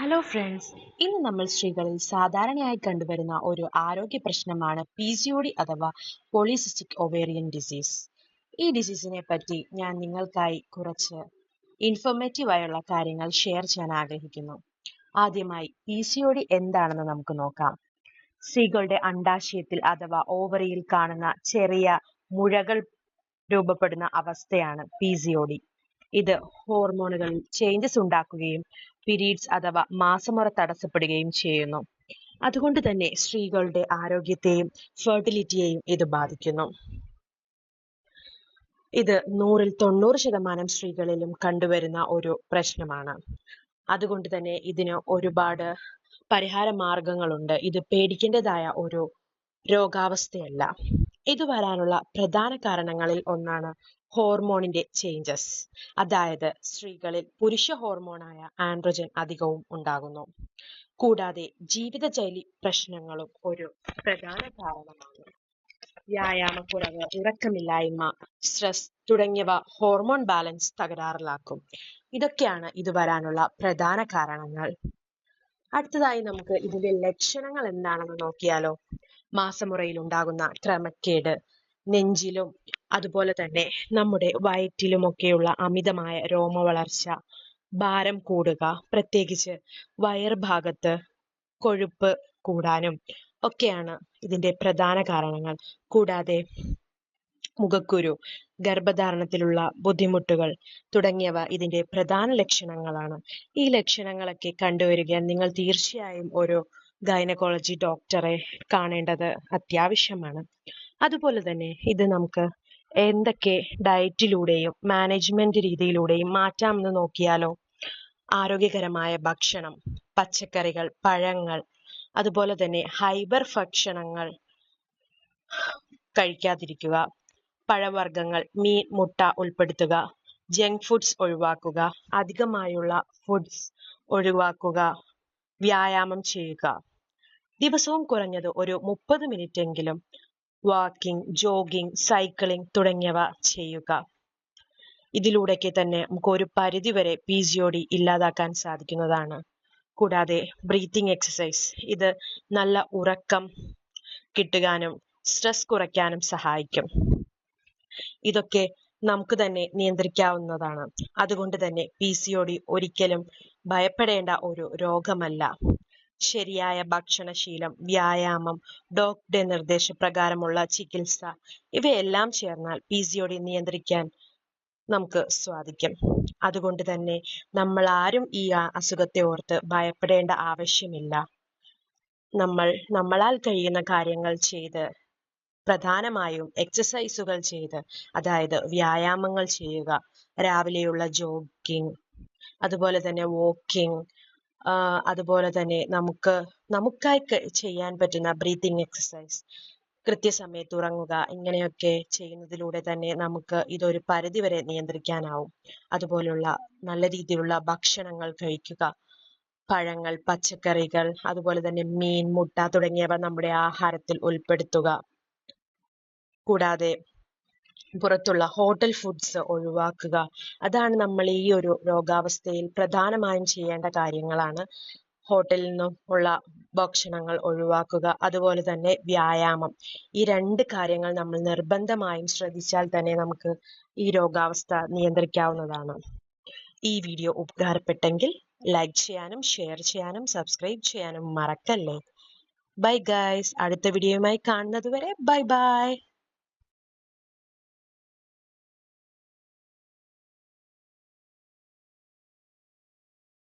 Hello friends ഇന്ന് നമ്മൾ സ്ത്രീകളിൽ സാധാരണയായി കണ്ടുവരുന്ന ഒരു ആരോഗ്യ പ്രശ്നമാണ് പി സി ഒ ഡി അഥവാ പോളിസിസ്റ്റിക് ഒവേറിയൻ ഡിസീസ് ഈ ഡിസീസിനെ പറ്റി ഞാൻ നിങ്ങൾക്കായി കുറച്ച് ഇൻഫോർമേറ്റീവായുള്ള കാര്യങ്ങൾ ഷെയർ ചെയ്യാൻ ആഗ്രഹിക്കുന്നു. ആദ്യമായി പി സി ഒ ഡി എന്താണെന്ന് നമുക്ക് നോക്കാം. സ്ത്രീകളുടെ അണ്ടാശയത്തിൽ അഥവാ ഓവറിയിൽ കാണുന്ന ചെറിയ മുഴകൾ രൂപപ്പെടുന്ന അവസ്ഥയാണ് പി സി ഒ ഡി ഇത് ഹോർമോണുകളിൽ ചേഞ്ചസ് ഉണ്ടാക്കുകയും പിരീഡ്സ് അഥവാ മാസമുറ തടസ്സപ്പെടുകയും ചെയ്യുന്നു. അതുകൊണ്ട് തന്നെ സ്ത്രീകളുടെ ആരോഗ്യത്തെയും ഫെർട്ടിലിറ്റിയെയും ഇത് ബാധിക്കുന്നു. ഇത് നൂറിൽ തൊണ്ണൂറ് ശതമാനം സ്ത്രീകളിലും കണ്ടുവരുന്ന ഒരു പ്രശ്നമാണ്. അതുകൊണ്ട് തന്നെ ഇതിന് ഒരുപാട് പരിഹാര മാർഗങ്ങളുണ്ട്. ഇത് പേടിക്കേണ്ടതായ ഒരു രോഗാവസ്ഥയല്ല. ഇത് വരാനുള്ള പ്രധാന കാരണങ്ങളിൽ ഒന്നാണ് ഹോർമോണിന്റെ ചേഞ്ചസ് അതായത് സ്ത്രീകളിൽ പുരുഷ ഹോർമോണായ ആൻഡ്രോജൻ അധികവും ഉണ്ടാകുന്നു. കൂടാതെ ജീവിതശൈലി പ്രശ്നങ്ങളും ഒരു പ്രധാന കാരണമാണ്. വ്യായാമക്കുറവ് ഉറക്കമില്ലായ്മ സ്ട്രെസ് തുടങ്ങിയവ ഹോർമോൺ ബാലൻസ് തകരാറിലാക്കും. ഇതൊക്കെയാണ് ഇത് വരാനുള്ള പ്രധാന കാരണങ്ങൾ. അടുത്തതായി നമുക്ക് ഇതിന്റെ ലക്ഷണങ്ങൾ എന്താണെന്ന് നോക്കിയാലോ. മാസമുറയിൽ ഉണ്ടാകുന്ന ക്രമക്കേട് നെഞ്ചിലും അതുപോലെ തന്നെ നമ്മുടെ വയറ്റിലുമൊക്കെയുള്ള അമിതമായ രോമ വളർച്ച ഭാരം കൂടുക പ്രത്യേകിച്ച് വയർ ഭാഗത്ത് കൊഴുപ്പ് കൂടാനും ഒക്കെയാണ് ഇതിന്റെ പ്രധാന കാരണങ്ങൾ. കൂടാതെ മുഖക്കുരു ഗർഭധാരണത്തിലുള്ള ബുദ്ധിമുട്ടുകൾ തുടങ്ങിയവ ഇതിന്റെ പ്രധാന ലക്ഷണങ്ങളാണ്. ഈ ലക്ഷണങ്ങളൊക്കെ കണ്ടുവരികയാൽ നിങ്ങൾ തീർച്ചയായും ഒരു ഗൈനക്കോളജി ഡോക്ടറെ കാണേണ്ടത് അത്യാവശ്യമാണ്. അതുപോലെ തന്നെ ഇത് നമുക്ക് എന്തൊക്കെ ഡയറ്റിലൂടെയും മാനേജ്മെന്റ് രീതിയിലൂടെയും മാറ്റാമെന്ന് നോക്കിയാലോ? ആരോഗ്യകരമായ ഭക്ഷണം പച്ചക്കറികൾ പഴങ്ങൾ അതുപോലെ തന്നെ ഹൈബർ ഭക്ഷണങ്ങൾ കഴിക്കാതിരിക്കുക പഴവർഗങ്ങൾ മീൻ മുട്ട ഉൾപ്പെടുത്തുക ജങ്ക് ഫുഡ്സ് ഒഴിവാക്കുക അധികമായുള്ള ഫുഡ്സ് ഒഴിവാക്കുക വ്യായാമം ചെയ്യുക. ദിവസവും കുറഞ്ഞത് ഒരു മുപ്പത് എങ്കിലും വാക്കിംഗ് ജോഗിംഗ് സൈക്ലിംഗ് തുടങ്ങിയവ ചെയ്യുക. ഇതിലൂടെയൊക്കെ തന്നെ നമുക്ക് ഒരു പരിധിവരെ പി സി ഒ ഡി ഇല്ലാതാക്കാൻ സാധിക്കുന്നതാണ്. കൂടാതെ ബ്രീത്തിങ് എക്സസൈസ് ഇത് നല്ല ഉറക്കം കിട്ടുവാനും സ്ട്രെസ് കുറയ്ക്കാനും സഹായിക്കും. ഇതൊക്കെ നമുക്ക് തന്നെ നിയന്ത്രിക്കാവുന്നതാണ്. അതുകൊണ്ട് തന്നെ പി സി ഒ ഡി ഒരിക്കലും ഭയപ്പെടേണ്ട ഒരു രോഗമല്ല. ശരിയായ ഭക്ഷണശീലം വ്യായാമം ഡോക്ടറുടെ നിർദ്ദേശപ്രകാരമുള്ള ചികിത്സ ഇവയെല്ലാം ചേർന്നാൽ പി നിയന്ത്രിക്കാൻ നമുക്ക് സാധിക്കും. അതുകൊണ്ട് തന്നെ നമ്മൾ ആരും ഈ അസുഖത്തെ ഓർത്ത് ഭയപ്പെടേണ്ട ആവശ്യമില്ല. നമ്മൾ നമ്മളാൽ കഴിയുന്ന കാര്യങ്ങൾ ചെയ്ത് പ്രധാനമായും എക്സസൈസുകൾ ചെയ്ത് അതായത് വ്യായാമങ്ങൾ ചെയ്യുക രാവിലെയുള്ള ജോഗിങ് അതുപോലെ തന്നെ വാക്കിംഗ് അതുപോലെ തന്നെ നമുക്ക് നമുക്കായി ചെയ്യാൻ പറ്റുന്ന ബ്രീത്തിങ് എക്സസൈസ് കൃത്യസമയത്ത് ഉറങ്ങുക ഇങ്ങനെയൊക്കെ ചെയ്യുന്നതിലൂടെ തന്നെ നമുക്ക് ഇതൊരു പരിധിവരെ നിയന്ത്രിക്കാനാവും. അതുപോലുള്ള നല്ല രീതിയിലുള്ള ഭക്ഷണങ്ങൾ കഴിക്കുക പഴങ്ങൾ പച്ചക്കറികൾ അതുപോലെ തന്നെ മീൻ മുട്ട തുടങ്ങിയവ നമ്മുടെ ആഹാരത്തിൽ ഉൾപ്പെടുത്തുക. കൂടാതെ പുറത്തുള്ള ഹോട്ടൽ ഫുഡ്സ് ഒഴിവാക്കുക. അതാണ് നമ്മൾ ഈ ഒരു രോഗാവസ്ഥയിൽ പ്രധാനമായും ചെയ്യേണ്ട കാര്യങ്ങളാണ്. ഹോട്ടലിൽ നിന്നും ഉള്ള ഭക്ഷണങ്ങൾ ഒഴിവാക്കുക. അതുപോലെ തന്നെ വ്യായാമം. ഈ രണ്ട് കാര്യങ്ങൾ നമ്മൾ നിർബന്ധമായും ശ്രദ്ധിച്ചാൽ തന്നെ നമുക്ക് ഈ രോഗാവസ്ഥ നിയന്ത്രിക്കാവുന്നതാണ്. ഈ വീഡിയോ ഉപകാരപ്പെട്ടെങ്കിൽ ലൈക്ക് ചെയ്യാനും ഷെയർ ചെയ്യാനും സബ്സ്ക്രൈബ് ചെയ്യാനും മറക്കല്ലേ. ബൈ ഗൈസ് അടുത്ത വീഡിയോയുമായി കാണുന്നത് വരെ ബൈ ബൈ